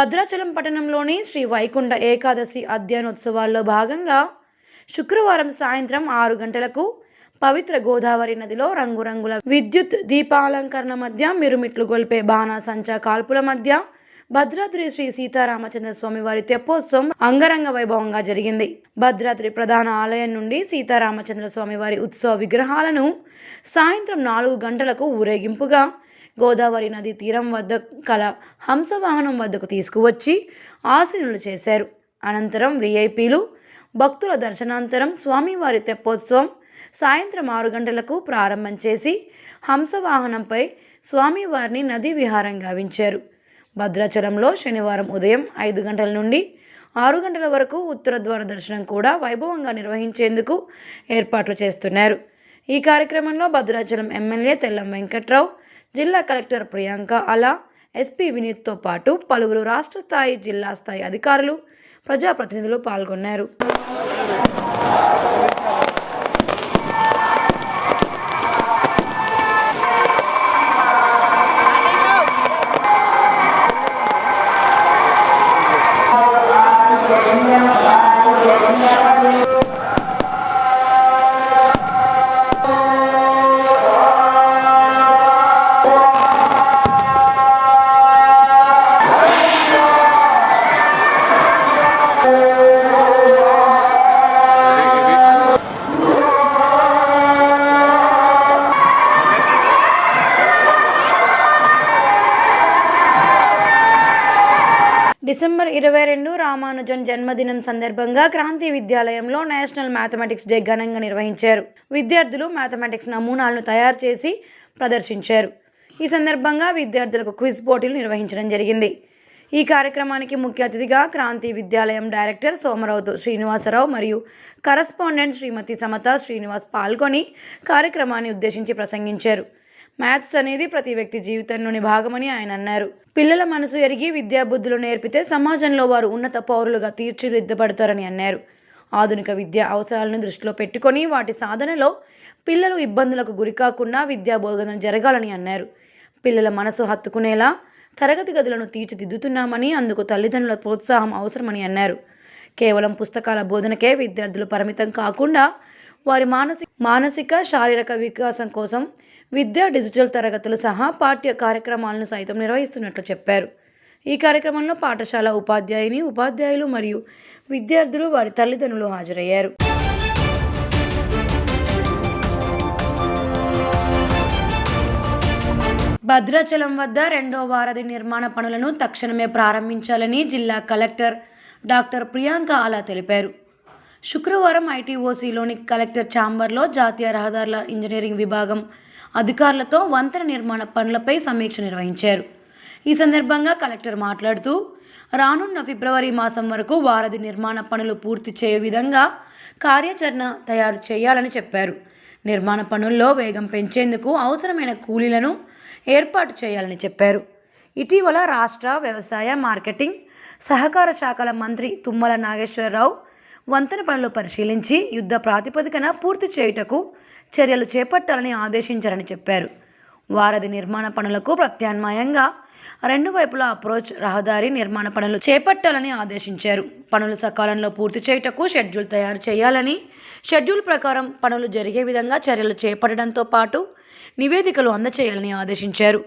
భద్రాచలం పట్టణంలోని శ్రీ వైకుంఠ ఏకాదశి అధ్యయనోత్సవాల్లో భాగంగా శుక్రవారం సాయంత్రం ఆరు గంటలకు పవిత్ర గోదావరి నదిలో రంగురంగుల విద్యుత్ దీపాలంకరణ మధ్య మిరుమిట్లు గొల్పే బాణాసంచా కాల్పుల మధ్య భద్రాద్రి శ్రీ సీతారామచంద్ర స్వామి వారి తెప్పోత్సవం అంగరంగ వైభవంగా జరిగింది. భద్రాద్రి ప్రధాన ఆలయం నుండి సీతారామచంద్ర స్వామి వారి ఉత్సవ విగ్రహాలను సాయంత్రం నాలుగు గంటలకు ఊరేగింపుగా గోదావరి నది తీరం వద్ద కల హంసవాహనం వద్దకు తీసుకువచ్చి ఆశీనులు చేశారు. అనంతరం విఐపీలు భక్తుల దర్శనాంతరం స్వామివారి తెప్పోత్సవం సాయంత్రం ఆరు గంటలకు ప్రారంభం చేసి హంసవాహనంపై స్వామివారిని నదీ విహారం గావించారు. భద్రాచలంలో శనివారం ఉదయం ఐదు గంటల నుండి ఆరు గంటల వరకు ఉత్తర ద్వార దర్శనం కూడా వైభవంగా నిర్వహించేందుకు ఏర్పాట్లు చేస్తున్నారు. ఈ కార్యక్రమంలో భద్రాచలం ఎమ్మెల్యే తెల్లం వెంకట్రావు జిల్లా కలెక్టర్ ప్రియాంక అలా ఎస్పీ వినీత్తో పాటు పలువురు రాష్ట్ర స్థాయి జిల్లా స్థాయి అధికారులు ప్రజాప్రతినిధులు పాల్గొన్నారు. డిసెంబర్ ఇరవై రెండు రామానుజన్ జన్మదినం సందర్భంగా క్రాంతి విద్యాలయంలో నేషనల్ మ్యాథమెటిక్స్ డే ఘనంగా నిర్వహించారు. విద్యార్థులు మ్యాథమెటిక్స్ నమూనాలను తయారు చేసి ప్రదర్శించారు. ఈ సందర్భంగా విద్యార్థులకు క్విజ్ పోటీలు నిర్వహించడం జరిగింది. ఈ కార్యక్రమానికి ముఖ్య అతిథిగా క్రాంతి విద్యాలయం డైరెక్టర్ సోమరావుతు శ్రీనివాసరావు మరియు కరస్పాండెంట్ శ్రీమతి సమత శ్రీనివాస్ పాల్గొని కార్యక్రమాన్ని ఉద్దేశించి ప్రసంగించారు. మ్యాథ్స్ అనేది ప్రతి వ్యక్తి జీవితంలోని భాగమని ఆయన అన్నారు. పిల్లల మనసు ఎరిగి విద్యాబుద్ధులు నేర్పితే సమాజంలో వారు ఉన్నత పౌరులుగా తీర్చిదిద్దబడతారని అన్నారు. ఆధునిక విద్యా అవసరాలను దృష్టిలో పెట్టుకొని వాటి సాధనలో పిల్లలు ఇబ్బందులకు గురికాకుండా విద్యా బోధన జరగాలని అన్నారు. పిల్లల మనసు హత్తుకునేలా తరగతి గదులను తీర్చిదిద్దుతున్నామని అందుకు తల్లిదండ్రుల ప్రోత్సాహం అవసరమని అన్నారు. కేవలం పుస్తకాల బోధనకే విద్యార్థులు పరిమితం కాకుండా వారి మానసిక మానసిక శారీరక వికాసం కోసం విద్యా డిజిటల్ తరగతులు సహా పాఠ్య కార్యక్రమాలను సైతం నిర్వహిస్తున్నట్లు చెప్పారు. ఈ కార్యక్రమంలో పాఠశాల ఉపాధ్యాయుని ఉపాధ్యాయులు మరియు విద్యార్థులు వారి తల్లిదండ్రులు హాజరయ్యారు. భద్రాచలం వద్ద రెండో వారధి నిర్మాణ పనులను తక్షణమే ప్రారంభించాలని జిల్లా కలెక్టర్ డాక్టర్ ప్రియాంక ఆలా తెలిపారు. శుక్రవారం ఐటీఓసీలోని కలెక్టర్ ఛాంబర్లో జాతీయ రహదారుల ఇంజనీరింగ్ విభాగం అధికారులతో వంతెన నిర్మాణ పనులపై సమీక్ష నిర్వహించారు. ఈ సందర్భంగా కలెక్టర్ మాట్లాడుతూ రానున్న ఫిబ్రవరి మాసం వరకు వారధి నిర్మాణ పనులు పూర్తి చేయే విధంగా కార్యాచరణ తయారు చేయాలని చెప్పారు. నిర్మాణ పనుల్లో వేగం పెంచేందుకు అవసరమైన కూలీలను ఏర్పాటు చేయాలని చెప్పారు. ఇటీవల రాష్ట్ర వ్యవసాయ మార్కెటింగ్ సహకార శాఖల మంత్రి తుమ్మల నాగేశ్వరరావు వంతెన పనులు పరిశీలించి యుద్ధ ప్రాతిపదికన పూర్తి చేయుటకు చర్యలు చేపట్టాలని ఆదేశించారని చెప్పారు. వారధి నిర్మాణ పనులకు ప్రత్యామ్నాయంగా రెండు వైపులా అప్రోచ్ రహదారి నిర్మాణ పనులు చేపట్టాలని ఆదేశించారు. పనులు సకాలంలో పూర్తి చేయుటకు షెడ్యూల్ తయారు చేయాలని షెడ్యూల్ ప్రకారం పనులు జరిగే విధంగా చర్యలు చేపట్టడంతో పాటు నివేదికలు అందచేయాలని ఆదేశించారు.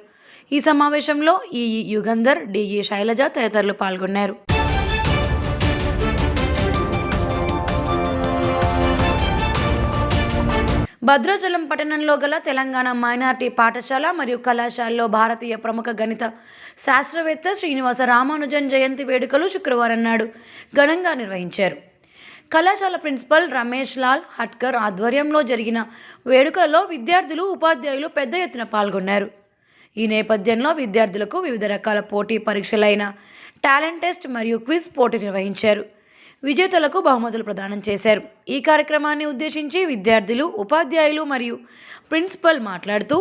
ఈ సమావేశంలో ఈ. యుగంధర్ డిఈ శైలజ తదితరులు పాల్గొన్నారు. భద్రాచలం పట్టణంలో గల తెలంగాణ మైనార్టీ పాఠశాల మరియు కళాశాలలో భారతీయ ప్రముఖ గణిత శాస్త్రవేత్త శ్రీనివాస రామానుజన్ జయంతి వేడుకలు శుక్రవారం నాడు ఘనంగా నిర్వహించారు. కళాశాల ప్రిన్సిపల్ రమేష్ లాల్ హట్కర్ ఆధ్వర్యంలో జరిగిన వేడుకలలో విద్యార్థులు ఉపాధ్యాయులు పెద్ద ఎత్తున పాల్గొన్నారు. ఈ నేపథ్యంలో విద్యార్థులకు వివిధ రకాల పోటీ పరీక్షలైన టాలెంట్ టెస్ట్ మరియు క్విజ్ పోటీ నిర్వహించారు. విజేతలకు బహుమతులు ప్రదానం చేశారు. ఈ కార్యక్రమాన్ని ఉద్దేశించి విద్యార్థులు ఉపాధ్యాయులు మరియు ప్రిన్సిపల్ మాట్లాడుతూ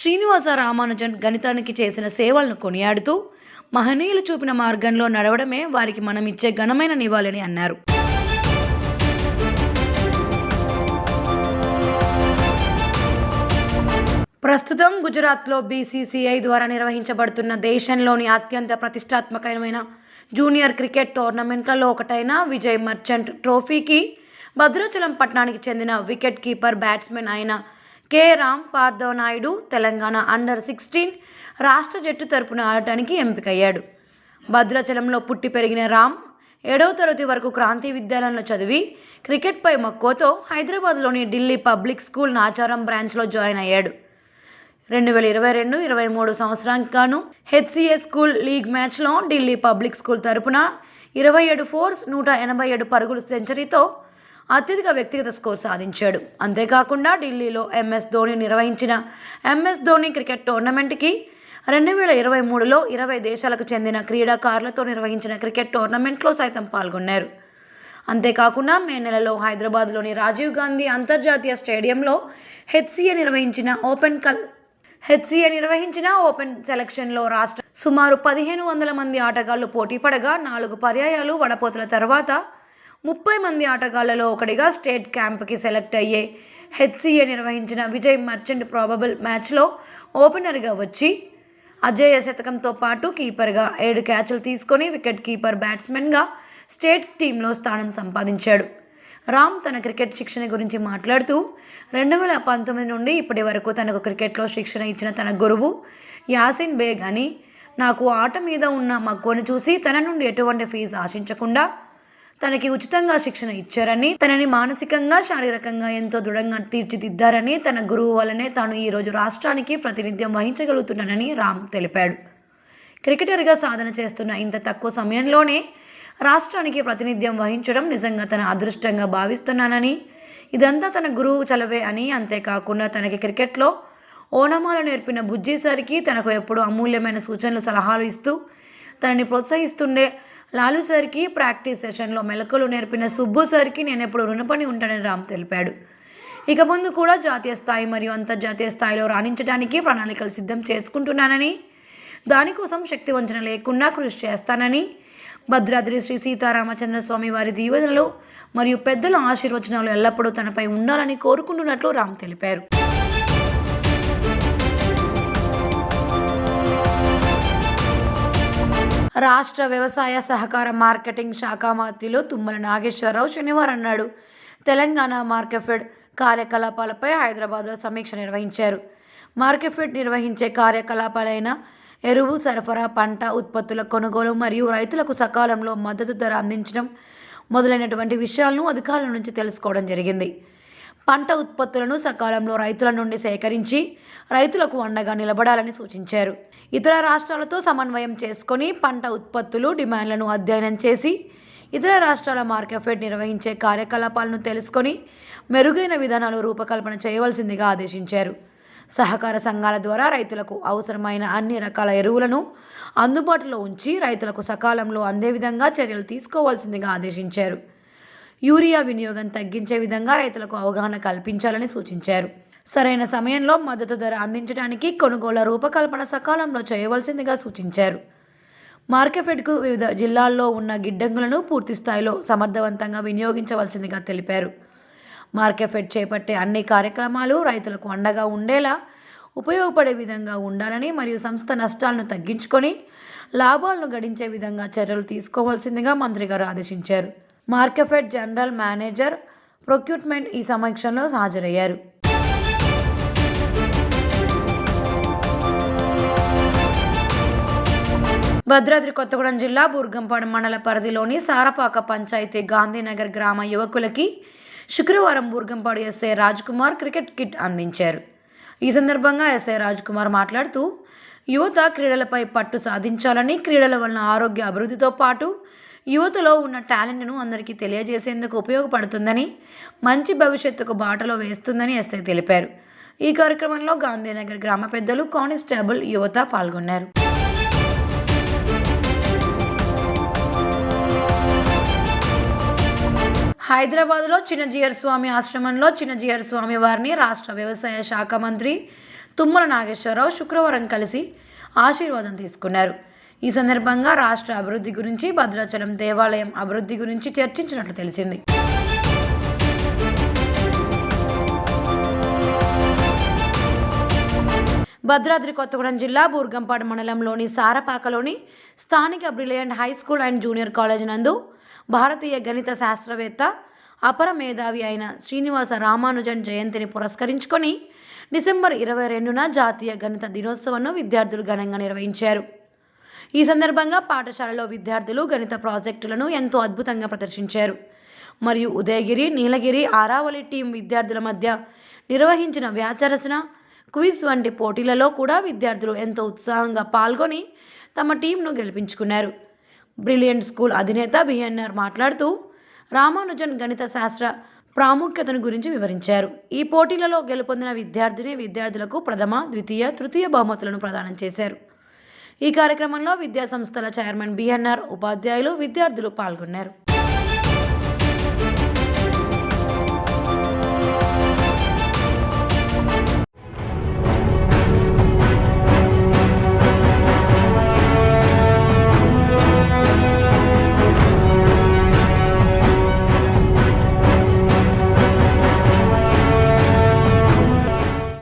శ్రీనివాస రామానుజన్ గణితానికి చేసిన సేవలను కొనియాడుతూ మహనీయులు చూపిన మార్గంలో నడవడమే వారికి మనం ఇచ్చే ఘనమైన నివాళని అన్నారు. ప్రస్తుతం గుజరాత్లో బీసీసీఐ ద్వారా నిర్వహించబడుతున్న దేశంలోని అత్యంత ప్రతిష్టాత్మకమైన జూనియర్ క్రికెట్ టోర్నమెంట్లలో ఒకటైన విజయ్ మర్చెంట్ ట్రోఫీకి భద్రాచలం పట్టణానికి చెందిన వికెట్ కీపర్ బ్యాట్స్మెన్ అయిన K. Ram Parthava Naidu Telangana under sixteen రాష్ట్ర జట్టు తరపున ఆడటానికి ఎంపికయ్యాడు. భద్రాచలంలో పుట్టి పెరిగిన రామ్ ఏడవ తరగతి వరకు క్రాంతి విద్యాలయంలో చదివి క్రికెట్పై మక్కువతో హైదరాబాద్లోని ఢిల్లీ పబ్లిక్ స్కూల్ నాచారం బ్రాంచ్లో జాయిన్ అయ్యాడు. రెండు వేల ఇరవై రెండు ఇరవై మూడు సంవత్సరానికి గాను హెచ్సిఏ స్కూల్ లీగ్ మ్యాచ్లో ఢిల్లీ పబ్లిక్ స్కూల్ తరపున ఇరవై ఏడు ఫోర్స్ నూట ఎనభై ఏడు పరుగుల సెంచరీతో అత్యధిక వ్యక్తిగత స్కోర్ సాధించాడు. అంతేకాకుండా ఢిల్లీలో ఎంఎస్ ధోని నిర్వహించిన ఎంఎస్ ధోని క్రికెట్ టోర్నమెంట్కి రెండు వేల ఇరవై మూడులో ఇరవై దేశాలకు చెందిన క్రీడాకారులతో నిర్వహించిన క్రికెట్ టోర్నమెంట్లో సైతం పాల్గొన్నారు. అంతేకాకుండా మే నెలలో హైదరాబాద్లోని రాజీవ్ గాంధీ అంతర్జాతీయ స్టేడియంలో హెచ్సిఏ నిర్వహించిన ఓపెన్ కల్ హెచ్సిఏ నిర్వహించిన ఓపెన్ సెలక్షన్లో రాష్ట్ర సుమారు పదిహేను వందల మంది ఆటగాళ్ళు పోటీ పడగా నాలుగు పర్యాయాలు వడపోతల తర్వాత ముప్పై మంది ఆటగాళ్ళలో ఒకటిగా స్టేట్ క్యాంప్కి సెలెక్ట్ అయ్యే హెచ్సిఏ నిర్వహించిన విజయ్ మర్చెంట్ ప్రాబబుల్ మ్యాచ్లో ఓపెనర్గా వచ్చి అజేయ శతకంతో పాటు కీపర్గా ఏడు క్యాచ్లు తీసుకొని వికెట్ కీపర్ బ్యాట్స్మెన్గా స్టేట్ టీంలో స్థానం సంపాదించాడు. రామ్ తన క్రికెట్ శిక్షణ గురించి మాట్లాడుతూ రెండు వేల పంతొమ్మిది నుండి ఇప్పటి వరకు తనకు క్రికెట్లో శిక్షణ ఇచ్చిన తన గురువు యాసిన్ బేగ్ అని నాకు ఆట మీద ఉన్న మక్కువను చూసి తన నుండి ఎటువంటి ఫీజు ఆశించకుండా తనకి ఉచితంగా శిక్షణ ఇచ్చారని తనని మానసికంగా శారీరకంగా ఎంతో దృఢంగా తీర్చిదిద్దారని తన గురువు వల్లనే తాను ఈరోజు రాష్ట్రానికి ప్రాతినిధ్యం వహించగలుగుతున్నానని రామ్ తెలిపాడు. క్రికెటర్గా సాధన చేస్తున్న ఇంత తక్కువ సమయంలోనే రాష్ట్రానికి ప్రాతినిధ్యం వహించడం నిజంగా తన అదృష్టంగా భావిస్తున్నానని. ఇదంతా తన గురువు చలవే అని అంతేకాకుండా తనకి క్రికెట్లో ఓనమాలు నేర్పిన బుజ్జి తనకు ఎప్పుడు అమూల్యమైన సూచనలు సలహాలు ఇస్తూ తనని ప్రోత్సహిస్తుండే లాలు సార్కి ప్రాక్టీస్ సెషన్లో మెలకులు నేర్పిన సుబ్బు సార్కి నేను ఎప్పుడు రుణపడి ఉంటానని రామ్ తెలిపాడు. ఇక ముందు కూడా జాతీయ స్థాయి మరియు అంతర్జాతీయ స్థాయిలో రాణించడానికి ప్రణాళికలు సిద్ధం చేసుకుంటున్నానని దానికోసం శక్తి వంచన లేకుండా కృషి చేస్తానని భద్రాద్రి శ్రీ సీతారామచంద్ర స్వామి వారి దీవెనలు మరియు పెద్దల ఆశీర్వచనాలు ఎల్లప్పుడూ తనపై ఉండాలని కోరుకుంటున్నట్లు రామ్ తెలిపారు. రాష్ట్ర వ్యవసాయ సహకార మార్కెటింగ్ శాఖ మాతిలో తుమ్మల నాగేశ్వరరావు శనివారం అన్నాడు తెలంగాణ మార్కెఫెడ్ కార్యకలాపాలపై హైదరాబాద్లో సమీక్ష నిర్వహించారు. మార్కెఫెడ్ నిర్వహించే కార్యకలాపాలైన ఎరువు సరఫరా పంట ఉత్పత్తుల కొనుగోలు మరియు రైతులకు సకాలంలో మద్దతు ధర అందించడం మొదలైనటువంటి విషయాలను అధికారుల నుంచి తెలుసుకోవడం జరిగింది. పంట ఉత్పత్తులను సకాలంలో రైతుల నుండి సేకరించి రైతులకు అండగా నిలబడాలని సూచించారు. ఇతర రాష్ట్రాలతో సమన్వయం చేసుకొని పంట ఉత్పత్తులు డిమాండ్లను అధ్యయనం చేసి ఇతర రాష్ట్రాల మార్కెఫెడ్ నిర్వహించే కార్యకలాపాలను తెలుసుకొని మెరుగైన విధానాలు రూపకల్పన చేయవలసిందిగా ఆదేశించారు. సహకార సంఘాల ద్వారా రైతులకు అవసరమైన అన్ని రకాల ఎరువులను అందుబాటులో ఉంచి రైతులకు సకాలంలో అందే విధంగా చర్యలు తీసుకోవాల్సిందిగా ఆదేశించారు. యూరియా వినియోగం తగ్గించే విధంగా రైతులకు అవగాహన కల్పించాలని సూచించారు. సరైన సమయంలో మద్దతు ధర అందించడానికి కొనుగోళ్ళ రూపకల్పన సకాలంలో చేయవలసిందిగా సూచించారు. మార్కెఫెడ్కు వివిధ జిల్లాల్లో ఉన్న గిడ్డంగులను పూర్తి స్థాయిలో సమర్థవంతంగా వినియోగించవలసిందిగా తెలిపారు. మార్కెఫెడ్ చేపట్టే అన్ని కార్యక్రమాలు రైతులకు అండగా ఉండేలా ఉపయోగపడే విధంగా ఉండాలని మరియు సంస్థ నష్టాలను తగ్గించుకొని లాభాలను గడించే విధంగా చర్యలు తీసుకోవాల్సిందిగా మంత్రి గారు ఆదేశించారు. మార్కెఫెడ్ జనరల్ మేనేజర్ ప్రొక్యూట్మెంట్ ఈ సమీక్షలో హాజరయ్యారు. భద్రాద్రి కొత్తగూడెం జిల్లా బుర్గంపాడు మండల పరిధిలోని సారపాక పంచాయతీ గాంధీనగర్ గ్రామ యువకులకి శుక్రవారం Burgampadu SI Kumar cricket kit అందించారు. ఈ సందర్భంగా ఎస్ఐ కుమార్ మాట్లాడుతూ యువత క్రీడలపై పట్టు సాధించాలని క్రీడల వలన ఆరోగ్య అభివృద్ధితో పాటు యువతలో ఉన్న టాలెంట్ను అందరికీ తెలియజేసేందుకు ఉపయోగపడుతుందని మంచి భవిష్యత్తుకు బాటలో వేస్తుందని ఎస్ఐ తెలిపారు. ఈ కార్యక్రమంలో గాంధీనగర్ గ్రామ పెద్దలు కానిస్టేబుల్ యువత పాల్గొన్నారు. హైదరాబాద్లో చిన్నజీయర్ స్వామి ఆశ్రమంలో చిన్నజీయర్ స్వామి వారిని రాష్ట్ర వ్యవసాయ శాఖ మంత్రి తుమ్మల నాగేశ్వరరావు శుక్రవారం కలిసి ఆశీర్వాదం తీసుకున్నారు. ఈ సందర్భంగా రాష్ట్ర అభివృద్ధి గురించి భద్రాచలం దేవాలయం అభివృద్ధి గురించి చర్చించినట్లు తెలిసింది. భద్రాద్రి కొత్తగూడెం జిల్లా బూర్గంపాడు మండలంలోని సారపాకలోని స్థానిక brilliant high school and junior college నందు భారతీయ గణిత శాస్త్రవేత్త అపర మేధావి అయిన శ్రీనివాస రామానుజన్ జయంతిని పురస్కరించుకొని డిసెంబర్ ఇరవై రెండున జాతీయ గణిత దినోత్సవంను విద్యార్థులు ఘనంగా నిర్వహించారు. ఈ సందర్భంగా పాఠశాలలో విద్యార్థులు గణిత ప్రాజెక్టులను ఎంతో అద్భుతంగా ప్రదర్శించారు. మరియు ఉదయగిరి నీలగిరి ఆరావళి టీం విద్యార్థుల మధ్య నిర్వహించిన వ్యాసరచన క్విజ్ వంటి పోటీలలో కూడా విద్యార్థులు ఎంతో ఉత్సాహంగా పాల్గొని తమ టీంను గెలిపించుకున్నారు. బ్రిలియంట్ స్కూల్ అధినేత బిఎన్ఆర్ మాట్లాడుతూ రామానుజన్ గణిత శాస్త్ర ప్రాముఖ్యతను గురించి వివరించారు. ఈ పోటీలలో గెలుపొందిన విద్యార్థిని విద్యార్థులకు ప్రథమ ద్వితీయ తృతీయ బహుమతులను ప్రదానం చేశారు. ఈ కార్యక్రమంలో విద్యా సంస్థల చైర్మన్ బిఎన్ఆర్ ఉపాధ్యాయులు విద్యార్థులు పాల్గొన్నారు.